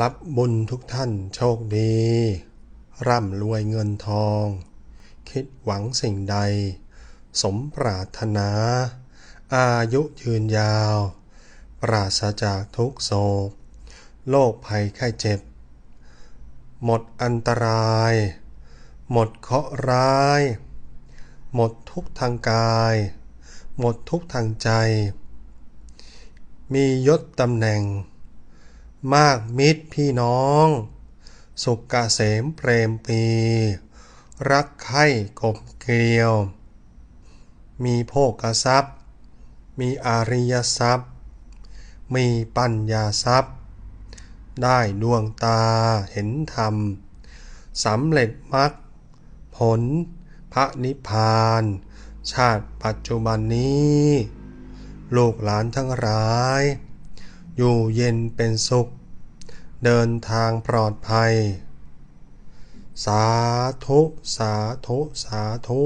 รับบุญทุกท่านโชคดี ร่ำรวยเงินทอง คิดหวังสิ่งใด สมปรารถนา อายุยืนยาว ปราศจากทุกโศก โรคภัยไข้เจ็บ หมดอันตราย หมดเคราะห์ร้าย หมดทุกทางกาย หมดทุกทางใจ มียศตำแหน่ง มากมิตรพี่น้อง สุขเกษมเปรมปี รักใคร่กลมเกลียว มีโภคทรัพย์ มีอาริยทรัพย์ มีปัญญาทรัพย์ ได้ดวงตาเห็นธรรมสำเร็จมรรคผล พระนิพพาน ชาติปัจจุบันนี้ ลูกหลานทั้งหลาย อยู่เย็นเป็นสุข เดินทางปลอดภัย สาธุ สาธุ สาธุ